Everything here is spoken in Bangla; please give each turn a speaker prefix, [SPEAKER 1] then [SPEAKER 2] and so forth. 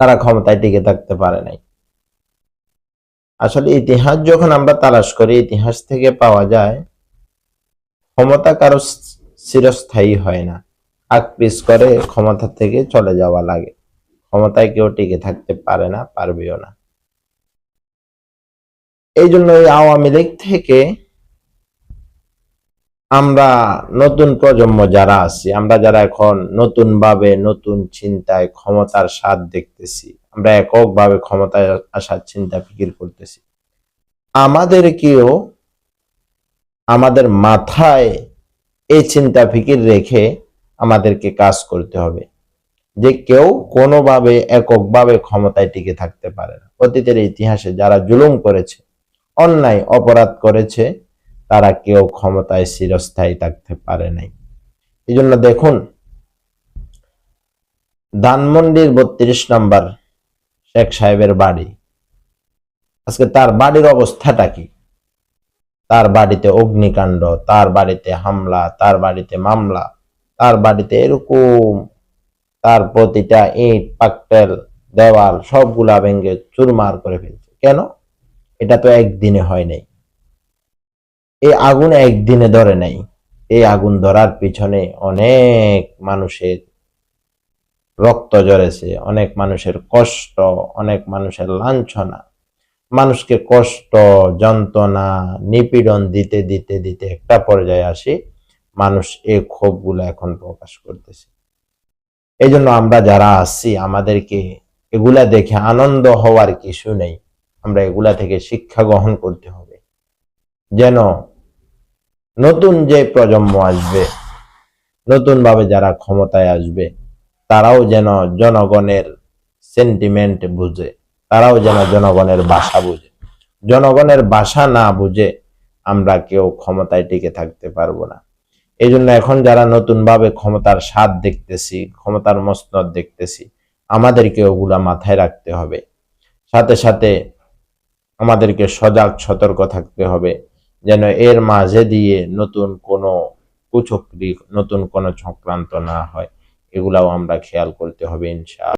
[SPEAKER 1] তারা ক্ষমতায় টিকে থাকতে পারে নাই। আসলে ইতিহাস যখন আমরা তালাশ করি, ইতিহাস থেকে পাওয়া যায়, ক্ষমতা কারও চিরস্থায়ী হয় না। আগ পিস করে ক্ষমতা থেকে চলে যাওয়া লাগে। ক্ষমতায় কেউ টিকে থাকতে পারে না, পারবেও না। এই জন্য এই আওয়ামী লীগ থেকে আমরা নতুন প্রজন্ম যারা আছি, আমরা যারা এখন নতুন ভাবে নতুন চিন্তায় ক্ষমতার স্বাদ দেখতেছি, আমরা এককভাবে ক্ষমতায় আসার চিন্তা ফিকির করতেছি। আমাদেরকেও আমাদের মাথায় এই চিন্তা ফিকির রেখে আমাদেরকে কাজ করতে হবে, যে কেউ কোনোভাবে এককভাবে ক্ষমতায় টিকে থাকতে পারে না। অতীতের ইতিহাসে যারা জুলুম করেছে, অন্যায়, অপরাধ করেছে তারা কেউ ক্ষমতায় চিরস্থায়ী থাকতে পারে নাই। এই জন্য দেখুন, ধানমন্ডির বত্রিশ নম্বর শেখ সাহেবের বাড়ি। আজকে তার বাড়ির অবস্থাটা কি? তার বাড়িতে অগ্নিকাণ্ড, তার বাড়িতে হামলা, তার বাড়িতে মামলা, তার বাড়িতে এরকম, তার প্রতিটা ইট পাকটেল দেওয়াল সবগুলা ভেঙে চুরমার করে ফেলছে। কেন? এটা তো একদিনে হয় নাই। এই আগুন একদিনে ধরে নাই। এই আগুন ধরার পিছনে অনেক মানুষের রক্ত জড়েছে অনেক মানুষের কষ্ট, অনেক মানুষের লাঞ্ছনা। মানুষকে কষ্ট, যন্ত্রণা, নিপীড়ন দিতে দিতে দিতে একটা পর্যায়ে আসি, মানুষ এই ক্ষোভগুলো এখন প্রকাশ করতেছে। এই জন্য আমরা যারা আসছি আমাদেরকে এগুলা দেখে আনন্দ হওয়ার কিছু নেই। আমরা এগুলা থেকে শিক্ষা গ্রহণ করতে হবে। যেন নতুন যে প্রজন্ম আসবে নতুন ভাবে যারা ক্ষমতায় আসবে, তারাও যেন জনগণের সেন্টিমেন্ট বুঝে, তারাও যেন জনগণের ভাষা বুঝে। জনগণের ভাষা না বুঝে আমরা কেউ ক্ষমতায় টিকে থাকতে পারব না। এই জন্য এখন যারা নতুন ভাবে ক্ষমতার স্বাদ দেখতেছি, ক্ষমতার মসনদ দেখতেছি, আমাদেরকে ওগুলা মাথায় রাখতে হবে। সাথে সাথে আমাদেরকে সজাগ, সতর্ক থাকতে হবে। যেন এর মাঝে দিয়ে নতুন কোনো কুচক্রি, নতুন কোনো সংক্রান্ত না হয়। এগুলাও আমরা খেয়াল করতে হবে, ইনশা